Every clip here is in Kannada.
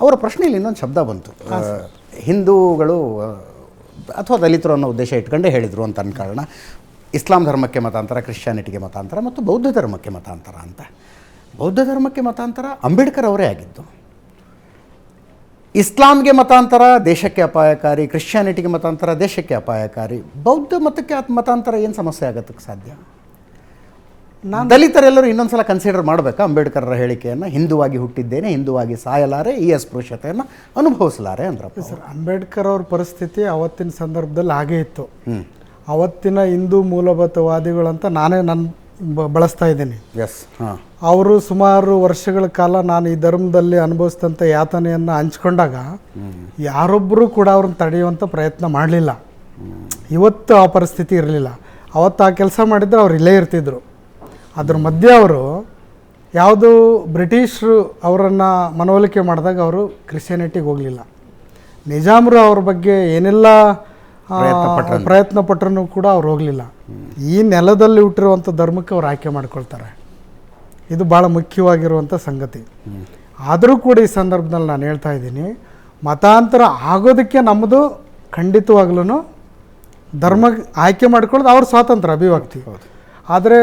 ಅವರ ಪ್ರಶ್ನೆಯಲ್ಲಿ ಇನ್ನೊಂದು ಶಬ್ದ ಬಂತು. ಹಿಂದೂಗಳು ಅಥವಾ ದಲಿತರು ಅನ್ನೋ ಉದ್ದೇಶ ಇಟ್ಕೊಂಡೇ ಹೇಳಿದರು ಅಂತ ಅಂದ ಕಾರಣ ಇಸ್ಲಾಂ ಧರ್ಮಕ್ಕೆ ಮತಾಂತರ ಕ್ರಿಶ್ಚಿಯಾನಿಟಿಗೆ ಮತಾಂತರ ಮತ್ತು ಬೌದ್ಧ ಧರ್ಮಕ್ಕೆ ಮತಾಂತರ ಅಂತ. ಬೌದ್ಧ ಧರ್ಮಕ್ಕೆ ಮತಾಂತರ ಅಂಬೇಡ್ಕರ್ ಅವರೇ ಆಗಿದ್ದು. ಇಸ್ಲಾಂಗೆ ಮತಾಂತರ ದೇಶಕ್ಕೆ ಅಪಾಯಕಾರಿ ಕ್ರಿಶ್ಚಿಯಾನಿಟಿಗೆ ಮತಾಂತರ ದೇಶಕ್ಕೆ ಅಪಾಯಕಾರಿ ಬೌದ್ಧ ಮತಕ್ಕೆ ಮತಾಂತರ ಏನು ಸಮಸ್ಯೆ ಆಗೋದಕ್ಕೆ ಸಾಧ್ಯ? ನಾನು ದಲಿತರೆಲ್ಲರೂ ಇನ್ನೊಂದ್ಸಲ ಕನ್ಸಿಡರ್ ಮಾಡಬೇಕಾ? ಅಂಬೇಡ್ಕರ್ರ ಹೇಳಿಕೆಯನ್ನು ಹಿಂದುವಾಗಿ ಹುಟ್ಟಿದ್ದೇನೆ ಹಿಂದುವಾಗಿ ಸಾಯಲಾರೆ ಈ ಅಸ್ಪೃಶ್ಯತೆಯನ್ನು ಅನುಭವಿಸಲಾರೆ ಅಂದ್ರಪ್ಪ ಸರ್ ಅಂಬೇಡ್ಕರ್ ಅವ್ರ ಪರಿಸ್ಥಿತಿ ಅವತ್ತಿನ ಸಂದರ್ಭದಲ್ಲಿ ಹಾಗೇ ಇತ್ತು. ಅವತ್ತಿನ ಹಿಂದೂ ಮೂಲಭೂತವಾದಿಗಳಂತ ನಾನೇ ನನ್ನ ಬಳಸ್ತಾ ಇದ್ದೀನಿ. ಎಸ್ ಹಾಂ. ಅವರು ಸುಮಾರು ವರ್ಷಗಳ ಕಾಲ ನಾನು ಈ ಧರ್ಮದಲ್ಲಿ ಅನುಭವಿಸಿದಂಥ ಯಾತನೆಯನ್ನು ಹಂಚ್ಕೊಂಡಾಗ ಯಾರೊಬ್ಬರೂ ಕೂಡ ಅವ್ರನ್ನ ತಡೆಯುವಂಥ ಪ್ರಯತ್ನ ಮಾಡಲಿಲ್ಲ. ಇವತ್ತು ಆ ಪರಿಸ್ಥಿತಿ ಇರಲಿಲ್ಲ. ಅವತ್ತು ಆ ಕೆಲಸ ಮಾಡಿದ್ರೆ ಅವ್ರು ಇಲ್ಲೇ ಇರ್ತಿದ್ರು. ಅದ್ರ ಮಧ್ಯೆ ಅವರು ಯಾವುದು ಬ್ರಿಟಿಷರು ಅವರನ್ನು ಮನವೊಲಿಕೆ ಮಾಡಿದಾಗ ಅವರು ಕ್ರಿಶ್ಚಿಯಾನಿಟಿಗೆ ಹೋಗಲಿಲ್ಲ. ನಿಜಾಮರು ಅವ್ರ ಬಗ್ಗೆ ಏನೆಲ್ಲ ಪ್ರಯತ್ನ ಪಟ್ಟರೂ ಕೂಡ ಅವ್ರು ಹೋಗಲಿಲ್ಲ. ಈ ನೆಲದಲ್ಲಿ ಹುಟ್ಟಿರುವಂಥ ಧರ್ಮಕ್ಕೆ ಅವ್ರು ಆಯ್ಕೆ ಮಾಡ್ಕೊಳ್ತಾರೆ. ಇದು ಭಾಳ ಮುಖ್ಯವಾಗಿರುವಂಥ ಸಂಗತಿ. ಆದರೂ ಕೂಡ ಈ ಸಂದರ್ಭದಲ್ಲಿ ನಾನು ಹೇಳ್ತಾ ಇದ್ದೀನಿ ಮತಾಂತರ ಆಗೋದಕ್ಕೆ ನಮ್ಮದು ಖಂಡಿತವಾಗ್ಲೂ ಧರ್ಮ ಆಯ್ಕೆ ಮಾಡ್ಕೊಳ್ಳೋದು ಅವ್ರ ಸ್ವಾತಂತ್ರ್ಯ ಅಭಿವ್ಯಕ್ತಿ. ಆದರೆ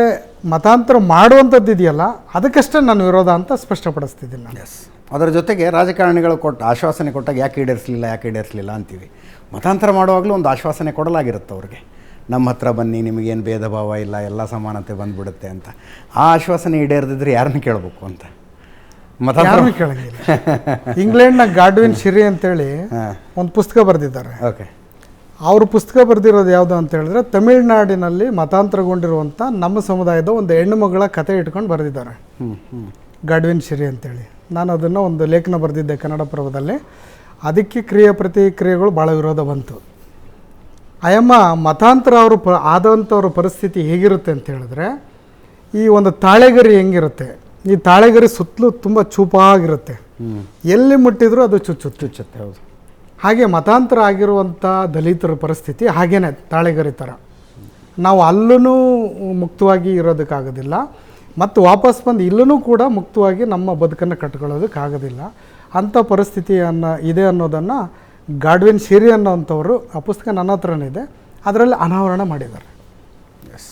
ಮತಾಂತರ ಮಾಡುವಂಥದ್ದು ಇದೆಯಲ್ಲ ಅದಕ್ಕಷ್ಟೇ ನಾನು ವಿರೋಧ ಅಂತ ಸ್ಪಷ್ಟಪಡಿಸ್ತಿದ್ದೀನಿ. ನಾನು ಎಸ್ ಅದರ ಜೊತೆಗೆ ರಾಜಕಾರಣಿಗಳು ಕೊಟ್ಟ ಆಶ್ವಾಸನೆ ಕೊಟ್ಟಾಗ ಯಾಕೆ ಈಡೇರಿಸಲಿಲ್ಲ ಯಾಕೆ ಈಡೇರಿಸಲಿಲ್ಲ ಅಂತೀವಿ. ಮತಾಂತರ ಮಾಡುವಾಗಲೂ ಒಂದು ಆಶ್ವಾಸನೆ ಕೊಡಲಾಗಿರುತ್ತೆ ಅವ್ರಿಗೆ. ನಮ್ಮ ಹತ್ರ ಬನ್ನಿ ನಿಮಗೇನು ಭೇದ ಭಾವ ಇಲ್ಲ ಎಲ್ಲ ಸಮಾನತೆ ಬಂದ್ಬಿಡುತ್ತೆ ಅಂತ. ಆ ಆಶ್ವಾಸನೆ ಈಡೇರದಿದ್ರೆ ಯಾರನ್ನ ಕೇಳಬೇಕು ಅಂತ? ಮತಾಂತರ ಕೇಳಂಗಿಲ್ಲ. ಇಂಗ್ಲೆಂಡ್ನ ಗಾಡ್ವಿನ್ ಶಿರಿ ಅಂತೇಳಿ ಒಂದು ಪುಸ್ತಕ ಬರೆದಿದ್ದಾರೆ. ಓಕೆ ಅವರು ಪುಸ್ತಕ ಬರೆದಿರೋದು ಯಾವುದು ಅಂತ ಹೇಳಿದ್ರೆ ತಮಿಳುನಾಡಿನಲ್ಲಿ ಮತಾಂತರಗೊಂಡಿರುವಂಥ ನಮ್ಮ ಸಮುದಾಯದ ಒಂದು ಹೆಣ್ಣು ಮಗಳ ಕತೆ ಇಟ್ಕೊಂಡು ಬರೆದಿದ್ದಾರೆ. ಗಡ್ವಿನ್ ಶಿರಿ ಅಂತೇಳಿ. ನಾನು ಅದನ್ನು ಒಂದು ಲೇಖನ ಬರೆದಿದ್ದೆ ಕನ್ನಡ ಪರ್ವದಲ್ಲಿ. ಅದಕ್ಕೆ ಕ್ರಿಯೆ ಪ್ರತಿಕ್ರಿಯೆಗಳು ಭಾಳ ವಿರೋಧ ಬಂತು. ಅಯಮ್ಮ ಮತಾಂತರ ಅವರು ಪ ಆದಂಥವ್ರ ಪರಿಸ್ಥಿತಿ ಹೇಗಿರುತ್ತೆ ಅಂತ ಹೇಳಿದ್ರೆ ಈ ಒಂದು ತಾಳೆಗರಿ ಹೆಂಗಿರುತ್ತೆ? ಈ ತಾಳೆಗರಿ ಸುತ್ತಲೂ ತುಂಬ ಚೂಪಾಗಿರುತ್ತೆ. ಎಲ್ಲಿ ಮುಟ್ಟಿದ್ರೂ ಅದು ಚುಚ್ಚುತ್ತೆ. ಚುಚ್ಚುತ್ತೆ ಹೌದು. ಹಾಗೆ ಮತಾಂತರ ಆಗಿರುವಂಥ ದಲಿತರ ಪರಿಸ್ಥಿತಿ ಹಾಗೇನೆ ತಾಳೆಗರಿ ಥರ ನಾವು ಅಲ್ಲೂ ಮುಕ್ತವಾಗಿ ಇರೋದಕ್ಕಾಗೋದಿಲ್ಲ. ಮತ್ತು ವಾಪಸ್ ಬಂದು ಇಲ್ಲೂ ಕೂಡ ಮುಕ್ತವಾಗಿ ನಮ್ಮ ಬದುಕನ್ನು ಕಟ್ಕೊಳ್ಳೋದಕ್ಕಾಗೋದಿಲ್ಲ. ಅಂಥ ಪರಿಸ್ಥಿತಿಯನ್ನು ಇದೆ ಅನ್ನೋದನ್ನು ಗಾಡ್ವಿನ್ ಶಿರಿ ಅನ್ನೋವಂಥವರು ಆ ಪುಸ್ತಕ ನನ್ನ ಹತ್ರನೇ ಇದೆ. ಅದರಲ್ಲಿ ಅನಾವರಣ ಮಾಡಿದ್ದಾರೆ. ಎಸ್